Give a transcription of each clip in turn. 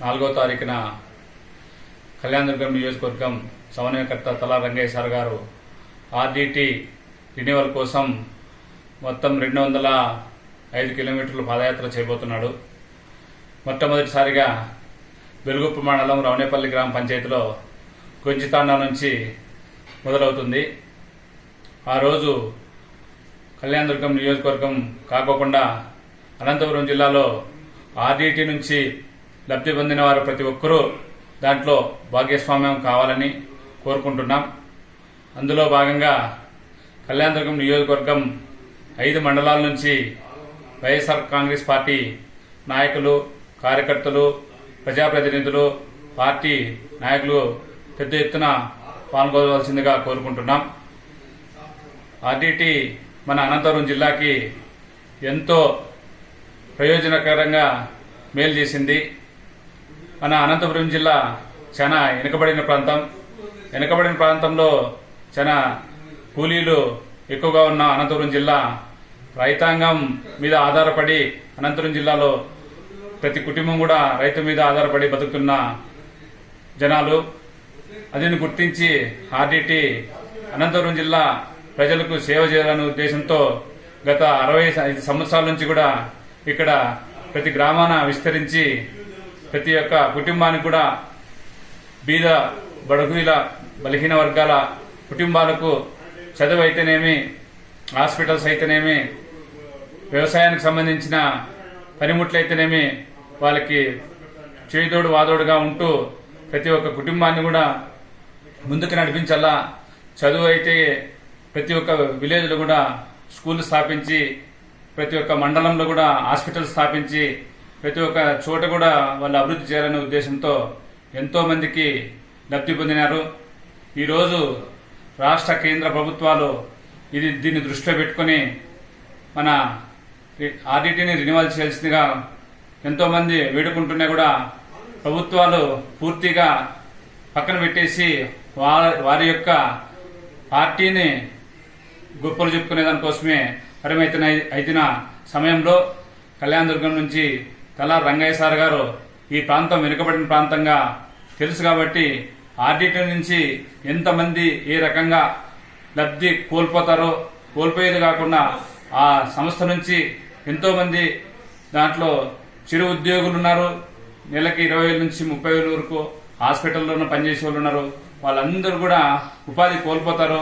నాలుగో తారీఖున కళ్యాణదుర్గం నియోజకవర్గం సమన్వయకర్త తలా రంగయ్య గారు ఆర్డీటీ రినివల్ కోసం మొత్తం రెండు వందల ఐదు కిలోమీటర్లు పాదయాత్ర చేయబోతున్నాడు. మొట్టమొదటిసారిగా వెలుగుప్పు మండలం రవణేపల్లి గ్రామ పంచాయతీలో కొంచితాండా నుంచి మొదలవుతుంది. ఆ రోజు కళ్యాణదుర్గం నియోజకవర్గం కాకోకుండా అనంతపురం జిల్లాలో ఆర్డీటీ నుంచి లబ్ధి పొందిన వారు ప్రతి ఒక్కరూ దాంట్లో భాగస్వామ్యం కావాలని కోరుకుంటున్నాం. అందులో భాగంగా కళ్యాణదుర్గం నియోజకవర్గం ఐదు మండలాల నుంచి వైఎస్ఆర్ కాంగ్రెస్ పార్టీ నాయకులు కార్యకర్తలు ప్రజాప్రతినిధులు పార్టీ నాయకులు పెద్ద ఎత్తున పాల్గొనవలసిందిగా కోరుకుంటున్నాం. ఆర్డీటీ మన అనంతపురం జిల్లాకి ఎంతో ప్రయోజనకరంగా మేలు చేసింది. మన అనంతపురం జిల్లా చాలా వెనుకబడిన ప్రాంతం. వెనుకబడిన ప్రాంతంలో చాలా కూలీలు ఎక్కువగా ఉన్న అనంతపురం జిల్లా రైతాంగం మీద ఆధారపడి అనంతపురం జిల్లాలో ప్రతి కుటుంబం కూడా రైతు మీద ఆధారపడి బతుకుతున్న జనాలు. అదిని గుర్తించి ఆర్డీటీ అనంతపురం జిల్లా ప్రజలకు సేవ చేయాలనే ఉద్దేశంతో గత అరవై ఐదు సంవత్సరాల నుంచి కూడా ఇక్కడ ప్రతి గ్రామాన విస్తరించి ప్రతి ఒక్క కుటుంబానికి కూడా బీద బడుగుల బలహీన వర్గాల కుటుంబాలకు చదువు అయితేనేమి హాస్పిటల్స్ అయితేనేమి వ్యవసాయానికి సంబంధించిన పనిముట్లు అయితేనేమి వాళ్ళకి చేదోడు వాదోడుగా ఉంటూ ప్రతి ఒక్క కుటుంబాన్ని కూడా ముందుకు నడిపించాలా చదువు అయితే ప్రతి ఒక్క విలేజ్లో కూడా స్కూల్ స్థాపించి ప్రతి ఒక్క మండలంలో కూడా హాస్పిటల్ స్థాపించి ప్రతి ఒక్క చోట కూడా వాళ్ళు అభివృద్ధి చేయాలనే ఉద్దేశంతో ఎంతో మందికి లబ్ధి పొందినారు. ఈరోజు రాష్ట్ర కేంద్ర ప్రభుత్వాలు ఇది దీన్ని దృష్టిలో పెట్టుకొని మన ఆర్డిటీని రినివాల్ చేయాల్సిందిగా ఎంతో మంది వేడుకుంటున్నా కూడా ప్రభుత్వాలు పూర్తిగా పక్కన పెట్టేసి వారి వారి యొక్క పార్టీని గొప్పలు చెప్పుకునే దానికోసమే పరిమితమైన అయిన సమయంలో కళ్యాణదుర్గం నుంచి కళా రంగయ్య సార్ గారు ఈ ప్రాంతం వెనుకబడిన ప్రాంతంగా తెలుసు కాబట్టి ఆర్డిటీ నుంచి ఎంతమంది ఏ రకంగా లబ్ధి కోల్పోతారో కోల్పోయేది కాకుండా ఆ సంస్థ నుంచి ఎంతో మంది దాంట్లో చిరు ఉద్యోగులు ఉన్నారు నెలకి ఇరవై వేల నుంచి ముప్పై వేల వరకు హాస్పిటల్లోనూ పనిచేసే వాళ్ళు ఉన్నారు. వాళ్ళందరూ కూడా ఉపాధి కోల్పోతారు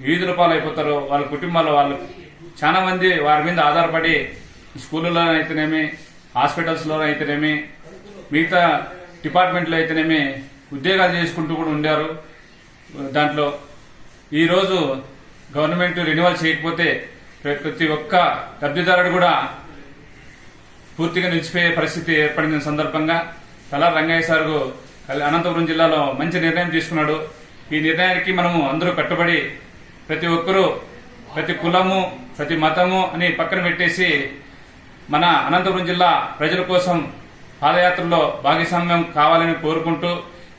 వీధుల పాలైపోతారు వాళ్ళ కుటుంబాల వాళ్ళు చాలా మంది వారి మీద ఆధారపడి స్కూళ్ళలో అయితేనేమి హాస్పిటల్స్లో అయితేనేమి మిగతా డిపార్ట్మెంట్లో అయితేనేమి ఉద్యోగాలు చేసుకుంటూ కూడా ఉండారు. దాంట్లో ఈరోజు గవర్నమెంట్ రెన్యువల్ చేయకపోతే ప్రతి ఒక్క లబ్ధిదారుడు కూడా పూర్తిగా నిలిచిపోయే పరిస్థితి ఏర్పడిన సందర్భంగా తలా రంగయ్య సార్ అనంతపురం జిల్లాలో మంచి నిర్ణయం తీసుకున్నాడు. ఈ నిర్ణయానికి మనము అందరూ కట్టుబడి ప్రతి ఒక్కరూ ప్రతి కులము ప్రతి మతము అని పక్కన పెట్టేసి మన అనంతపురం జిల్లా ప్రజల కోసం పాదయాత్రలో భాగస్వామ్యం కావాలని కోరుకుంటూ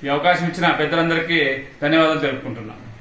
ఈ అవకాశం ఇచ్చిన పెద్దలందరికీ ధన్యవాదాలు తెలుపుకుంటున్నాను.